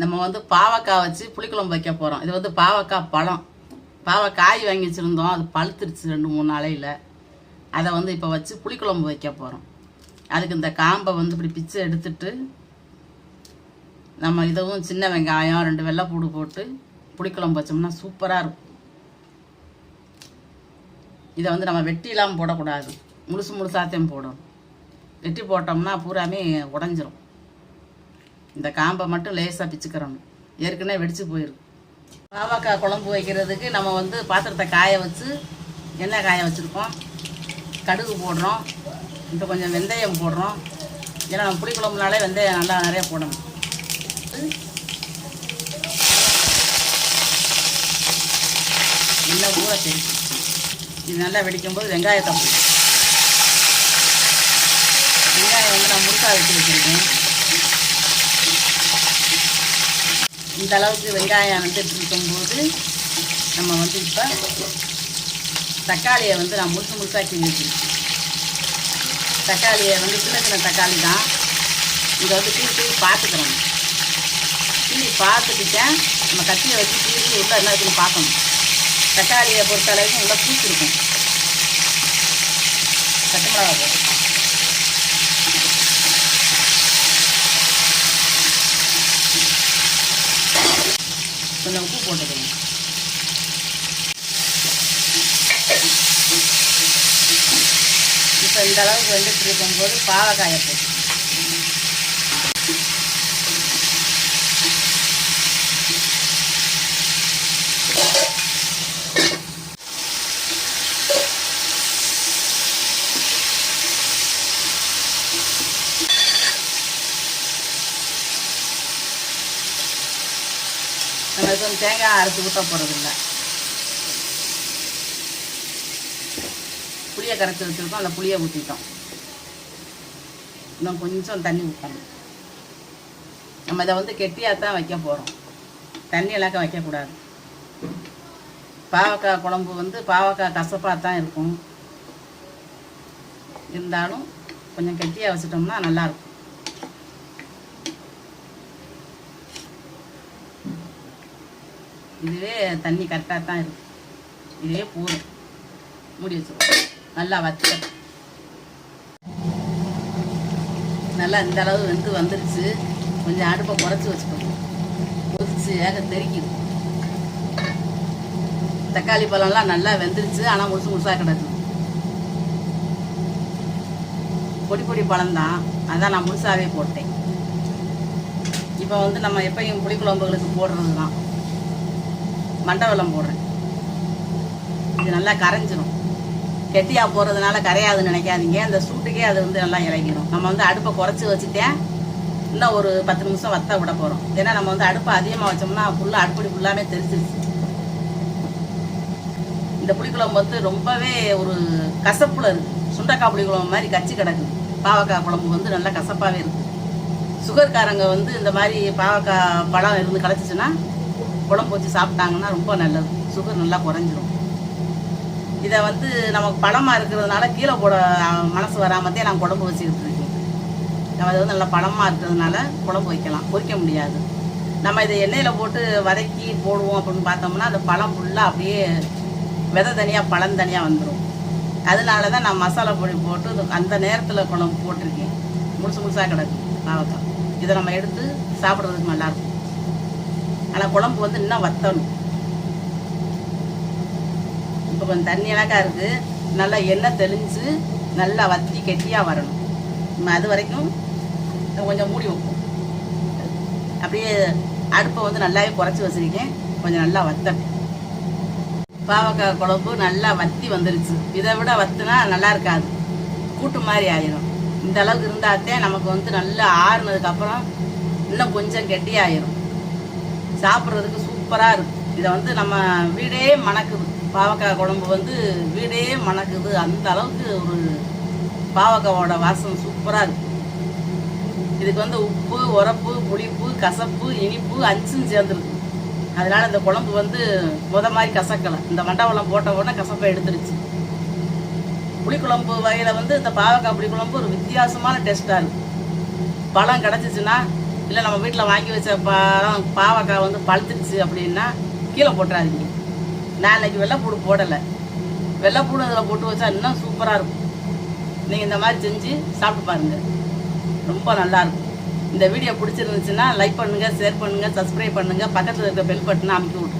நம்ம வந்து பாவக்காய் வச்சு புளிக்குழம்பு வைக்க போகிறோம் இது வந்து பாவக்காய் பழம். பாவக்காய் வாங்கி வச்சுருந்தோம். அது பழுத்துருச்சு ரெண்டு மூணு நாளையில். அதை வந்து இப்போ வச்சு புளிக்குழம்பு வைக்க போகிறோம் அதுக்கு இந்த காம்பை வந்து இப்படி பிச்சு எடுத்துட்டு நம்ம இதுவும் சின்ன வெங்காயம் ரெண்டு வெள்ளைப்பூடு போட்டு புளிக்குழம்பு வச்சோம்னா சூப்பராக இருக்கும். இதை வந்து நம்ம வெட்டிலாம் போடக்கூடாது. முழுசு முழுசாத்தையும் போடணும். வெட்டி போட்டோம்னா பூராமே உடஞ்சிரும். இந்த காம்பை மட்டும் லேசாக பிச்சுக்கிறணும். ஏற்கனவே வெடிச்சு போயிடும் பாவக்காய் குழம்பு வைக்கிறதுக்கு நம்ம வந்து பாத்திரத்தை காய வச்சு எண்ணெய் காய வச்சுருக்கோம். கடுகு போடுறோம். இப்போ கொஞ்சம் வெந்தயம் போடுறோம். ஏன்னா நம்ம புளிக்குழம்புனாலே வெந்தயம் நல்லா நிறைய போடணும். நல்லா ஊற தெரியும் இது நல்லா வெடிக்கும்போது வெங்காயத்தை போடும் வெங்காயம் வந்து நான் முழுசாக வச்சு வச்சுருக்கேன். இந்த அளவுக்கு வெங்காயம் வந்துட்டு இருக்கும்போது நம்ம வந்து இப்போ தக்காளியை வந்து நான் முழுசு முழுசாக கிண்டி தக்காளியை வந்து சின்ன சின்ன தக்காளி தான். இதை வந்து கீழ் கீழ் பார்த்துக்கிறோம் கீழி பார்த்துக்கிட்டேன். நம்ம கத்தியை வச்சு கீழி உள்ள என்ன இருக்குன்னு பார்க்கணும். தக்காளியை பொறுத்த அளவுக்கு உள்ள பூச்சிருக்கும் பச்சை மிளகா கொஞ்சம் உப்பு போட்டுக்கணும் இப்போ இந்த அளவுக்கு வந்துட்டு இருக்கும்போது பாவக்காயை போட்டு நம்ம இப்போ தேங்காய் அரைச்சி ஊற்ற போகிறதில்ல புளியை கரைச்சி வச்சுருக்கோம் அந்த புளியை ஊற்றிட்டோம் இன்னும் கொஞ்சம் தண்ணி ஊற்றணும் நம்ம இதை வந்து கெட்டியாக தான் வைக்க போகிறோம் தண்ணி எல்லாக்க வைக்கக்கூடாது. பாவக்காய் குழம்பு வந்து பாவக்காய் கசப்பாக தான் இருக்கும். இருந்தாலும் கொஞ்சம் கெட்டியாக வச்சிட்டோம்னா நல்லாயிருக்கும். இதுவே தண்ணி கரெக்டாக தான் இருக்கும் இதுவே போதும். மூடி வச்சுருவோம் நல்லா வச்ச நல்லா இந்த அளவு வெந்து வந்துருச்சு. கொஞ்சம் அடுப்பை குறைச்சி வச்சுக்கணும் கொதிச்சு ஏக தெரிக்குது. தக்காளி பழம்லாம் நல்லா வெந்துருச்சு. ஆனால் முழுசு முழுசாக கிடக்கு. பொடி பொடி பழம்தான். அதான் நான் முழுசாகவே போட்டேன். இப்போ வந்து நம்ம எப்பயும் புளிக்குழம்புகளுக்கு போடுறது தான் மண்டவெல்லாம் போடுறேன். இது நல்லா கரைஞ்சிரும். கெட்டியாக போடுறதுனால கரையாதுன்னு நினைக்காதீங்க. அந்த சூட்டுக்கே அது வந்து நல்லா இறங்கிடும் நம்ம வந்து அடுப்பை குறைச்சி வச்சுட்டேன். இன்னும் ஒரு பத்து நிமிஷம் வத்த விட போகிறோம் ஏன்னா நம்ம வந்து அடுப்பை அதிகமாக வச்சோம்னா ஃபுல்லாக அடுப்படி ஃபுல்லாமே தெரிச்சிருச்சு இந்த புளிக்குழம்பு வந்து ரொம்பவே ஒரு கசப்புல இருக்குது சுண்டக்காய் புளிக்குழம்பு மாதிரி கச்சி கிடக்குது. பாவக்காய் குழம்பு வந்து நல்லா கசப்பாகவே இருக்குது சுகர்காரங்க வந்து இந்த மாதிரி பாவக்காய் பழம் இருந்து கிடச்சிச்சின்னா குழம்பு வச்சு சாப்பிட்டாங்கன்னா ரொம்ப நல்லது. சுகர் நல்லா குறைஞ்சிரும். இதை வந்து நமக்கு பழமாக இருக்கிறதுனால கீழே போட மனசு வராமத்தே நான் குழம்பு வச்சுக்கிட்டு இருக்கேன். நம்ம இது வந்து நல்லா பழமாக இருக்கிறதுனால குழம்பு வைக்கலாம் பொரிக்க முடியாது. நம்ம இதை எண்ணெயில் போட்டு வதக்கி போடுவோம் அப்படின்னு பார்த்தோம்னா அந்த பழம் ஃபுல்லாக அப்படியே விதை தனியாக பழம் தனியாக வந்துடும் அதனால தான் நான் மசாலா பொடி போட்டு அந்த நேரத்தில் குழம்பு போட்டிருக்கேன். முழுசு முழுசாக கிடக்கு. பாவக்காய். இதை நம்ம எடுத்து சாப்பிட்றதுக்கு நல்லாயிருக்கும் ஆனால் குழம்பு வந்து இன்னும் வத்தணும். இப்போ கொஞ்சம் தண்ணி அழகாக இருக்குது நல்லா எண்ணெய் தெளிஞ்சு நல்லா வத்தி கெட்டியாக வரணும். நம்ம அது வரைக்கும் கொஞ்சம் மூடி வைப்போம். அப்படியே அடுப்பை வந்து நல்லாவே குறைச்சி வச்சிருக்கேன். கொஞ்சம் நல்லா வத்தட்டும் பாவக்காய் குழம்பு நல்லா வத்தி வந்துருச்சு. இதை விட வத்துனா நல்லா இருக்காது. கூட்டு மாதிரி ஆயிரும். இந்த அளவுக்கு இருந்தாத்தே நமக்கு வந்து நல்லா ஆறுனதுக்கப்புறம் இன்னும் கொஞ்சம் கெட்டியாயிரும். சாப்பிட்றதுக்கு சூப்பராக இருக்கும். இதை வந்து நம்ம வீடே மணக்குது. பாவக்காய் குழம்பு வந்து வீடே மணக்குது. அந்த அளவுக்கு ஒரு பாவக்காவோட வாசம் சூப்பராக இருக்குது இதுக்கு வந்து உப்பு உரப்பு புளிப்பு கசப்பு இனிப்பு அஞ்சும் சேர்ந்துருக்கு. அதனால இந்த குழம்பு வந்து முத மாதிரி கசக்கலை. இந்த மண்டவளம் போட்ட உடனே கசப்பை எடுத்துருச்சு. புளிக்குழம்பு வகையில் வந்து இந்த பாவக்காய் புளிக்குழம்பு ஒரு வித்தியாசமான டேஸ்ட்டாக இருக்கும் பழம் கிடச்சிச்சின்னா இல்லை நம்ம வீட்டில் வாங்கி வச்ச பழம் பாவக்காய் வந்து பழுத்துருச்சு அப்படின்னா கீழே போட்டுறாதீங்க. நான் இன்னைக்கு வெள்ளைப்பூடு போடலை. வெள்ளைப்பூடு அதில் போட்டு வச்சா இன்னும் சூப்பராக இருக்கும். நீங்கள் இந்த மாதிரி செஞ்சு சாப்பிட்டு பாருங்கள் ரொம்ப நல்லா இருக்கும். இந்த வீடியோ பிடிச்சிருந்துச்சுன்னா லைக் பண்ணுங்கள் ஷேர் பண்ணுங்கள் சப்ஸ்கிரைப் பண்ணுங்கள் பக்கத்தில் இருக்க பெல் பட்டனை அமைக்கி விட்ருங்க